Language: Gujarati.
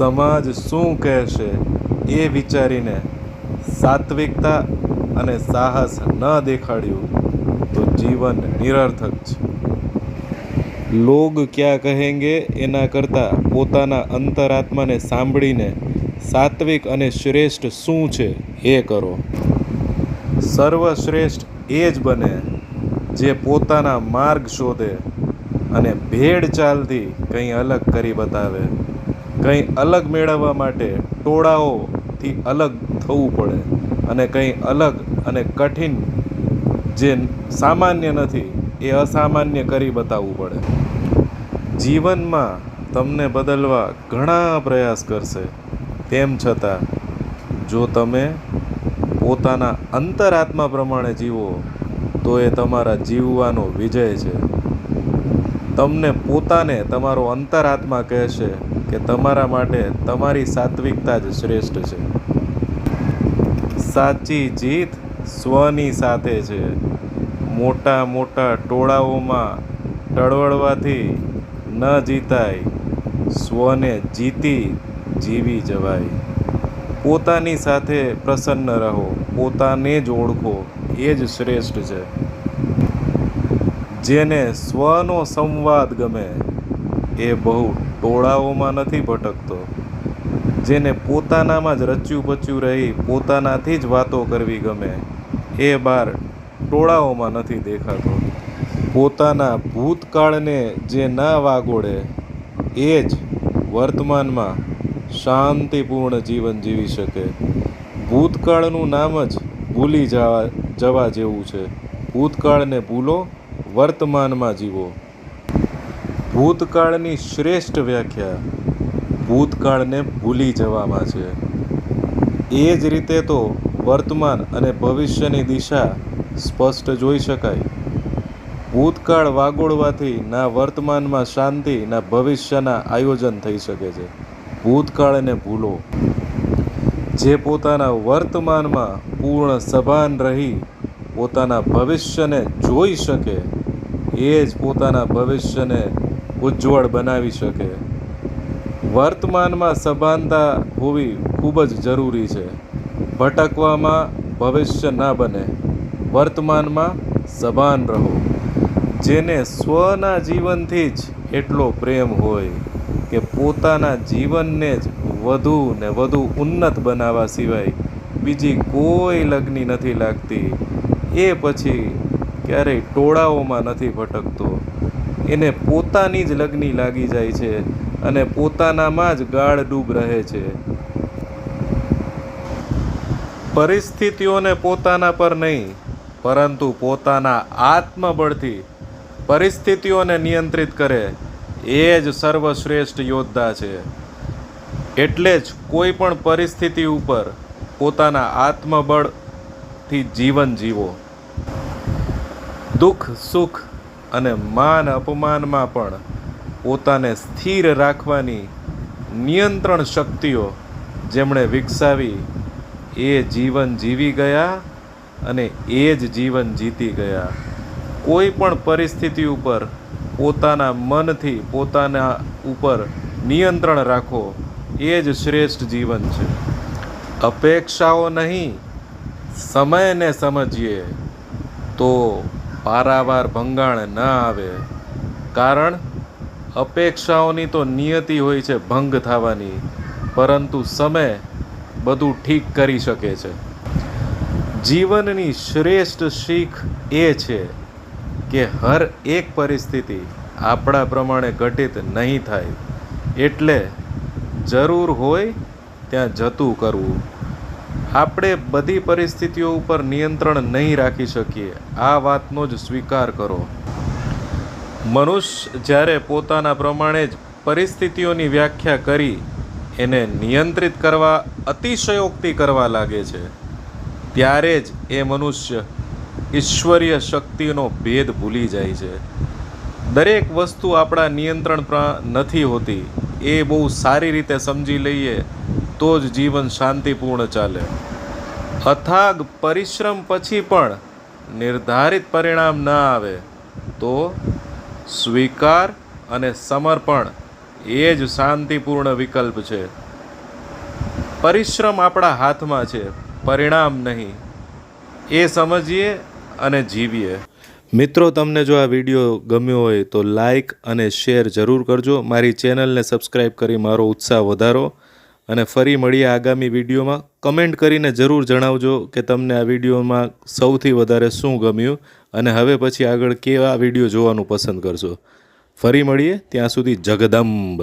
સમાજ શું કહેશે એ વિચારીને સાત્વિકતા અને સાહસ ન દેખાડ્યું તો જીવન નિરર્થક છે. લોગ ક્યાં કહેંગે એના કરતાં પોતાના અંતરાત્માને સાંભળીને સાત્વિક અને શ્રેષ્ઠ શું છે એ કરો. સર્વશ્રેષ્ઠ એ જ બને જે પોતાના માર્ગ શોધે અને ભેડ ચાલથી કંઈ અલગ કરી બતાવે. કંઈ અલગ મેળવવા માટે ટોળાઓથી અલગ થવું પડે અને કંઈ અલગ અને કઠિન જે સામાન્ય નથી, એ અસામાન્ય કરી બતાવવું પડે. જીવનમાં તમને બદલવા ઘણા પ્રયાસ કરશે. તેમ છતાં, જો તમે પોતાના અંતરાત્મા પ્રમાણે જીવો, તો એ તમારા જીવવાનો વિજય છે. તમને પોતાને તમારો અંતરાત્મા કહેશે કે તમારા માટે તમારી સાત્વિકતા જ શ્રેષ્ઠ છે. સાચી જીત સ્વની સાથે છે. મોટા મોટા ટોળાઓમાં ટળવળવાથી ન જીતાય, સ્વને જીતી જીવી જવાય. પોતાની સાથે પ્રસન્ન રહો, પોતાને જ ઓળખો, એ જ શ્રેષ્ઠ છે. જેને સ્વનો સંવાદ ગમે એ બહુ ટોળાઓમાં નથી ભટકતો. જેને પોતાનામાં જ રચ્યું પચ્યું રહી, પોતાનાથી જ વાતો કરવી ગમે, એ બાર ટોળાઓમાં નથી દેખાતો. પોતાના ભૂતકાળને જે ના વાગોળે, એ જ વર્તમાનમાં શાંતિપૂર્ણ જીવન જીવી શકે. ભૂતકાળનું નામ જ ભૂલી જવા જવા જેવું છે. ભૂતકાળને ભૂલો, વર્તમાનમાં જીવો. ભૂતકાળની શ્રેષ્ઠ વ્યાખ્યા ભૂતકાળને ભૂલી જવામાં છે. એ જ રીતે તો વર્તમાન અને ભવિષ્યની દિશા સ્પષ્ટ જોઈ શકાય. ભૂતકાળ વાગોળવાથી ના વર્તમાનમાં શાંતિ, ના ભવિષ્યના આયોજન થઈ શકે છે. ભૂતકાળને ભૂલો. જે પોતાના વર્તમાનમાં પૂર્ણ સભાન રહી, પોતાના ભવિષ્યને જોઈ શકે, એ જ પોતાના ભવિષ્યને ઉજ્જવળ બનાવી શકે. વર્તમાનમાં સભાનતા હોવી ખૂબ જ જરૂરી છે. ભટકવામાં ભવિષ્ય ના બને. વર્તમાનમાં સભાન રહો. જેને સ્વના જીવનથી જ એટલો પ્રેમ હોય કે પોતાના જીવનને જ વધુ ને વધુ ઉન્નત બનાવવા સિવાય બીજી કોઈ લગ્ની નથી લાગતી. એ પછી ક્યારેય ટોળાઓમાં નથી ભટકતો. એને પોતાની જ લગ્ની લાગી જાય છે અને પોતાનામાં જ ગાળ ડૂબ રહે છે. પરિસ્થિતિઓને પોતાના પર નહીં, પરંતુ પોતાના આત્મબળથી પરિસ્થિતિઓને નિયંત્રિત કરે એ જ સર્વશ્રેષ્ઠ યોદ્ધા છે. એટલે જ કોઈ પણ પરિસ્થિતિ ઉપર પોતાના આત્મબળથી જીવન જીવો. દુઃખ, સુખ અને માન અપમાનમાં પણ પોતાને સ્થિર રાખવાની નિયંત્રણ શક્તિઓ જેમણે વિકસાવી, એ જીવન જીવી ગયા અને એ જ જીવન જીતી ગયા. કોઈ પણ પરિસ્થિતિ ઉપર પોતાના મનથી પોતાના ઉપર નિયંત્રણ રાખો, એ જ શ્રેષ્ઠ જીવન છે. અપેક્ષાઓ નહીં, સમયને સમજીએ તો પારાવાર ભંગાણ ન આવે. કારણ, અપેક્ષાઓની તો નિયતિ હોય છે ભંગ થવાની, પરંતુ સમય બધું ઠીક કરી શકે છે. જીવનની શ્રેષ્ઠ શીખ એ છે કે હર એક પરિસ્થિતિ આપણા પ્રમાણે ઘટિત નહીં થાય. એટલે જરૂર હોય ત્યાં જતું કરવું. આપણે બધી પરિસ્થિતિઓ ઉપર નિયંત્રણ નહીં રાખી શકીએ. આ વાતનો જ સ્વીકાર કરો. મનુષ્ય જ્યારે પોતાના પ્રમાણે જ પરિસ્થિતિઓની વ્યાખ્યા કરી, એને નિયંત્રિત કરવા, અતિશયોક્તિ કરવા લાગે છે, ત્યારે જ એ મનુષ્ય ઈશ્વરીય શક્તિનો ભેદ ભૂલી જાય છે. દરેક વસ્તુ આપણા નિયંત્રણ નથી હોતી. એ બહુ સારી રીતે સમજી લઈએ તો જ જીવન શાંતિપૂર્ણ ચાલે. અથાગ પરિશ્રમ પછી પણ નિર્ધારિત પરિણામ ન આવે, તો સ્વીકાર અને સમર્પણ એ જ શાંતિપૂર્ણ વિકલ્પ છે. પરિશ્રમ આપણા હાથમાં છે, પરિણામ નહીં. એ સમજીએ અને જીવીએ. મિત્રો, તમને જો આ વીડિયો ગમ્યો હોય તો લાઈક અને શેર જરૂર કરજો. મારી ચેનલને સબસ્ક્રાઈબ કરી મારો ઉત્સાહ વધારો. અને ફરી મળીએ આગામી વિડીયોમાં. કમેન્ટ કરીને જરૂર જણાવજો કે તમને આ વિડીયોમાં સૌથી વધારે શું ગમ્યું અને હવે પછી આગળ કેવા વીડિયો જોવાનું પસંદ કરશો. ફરી મળીએ ત્યાં સુધી જગદંબ.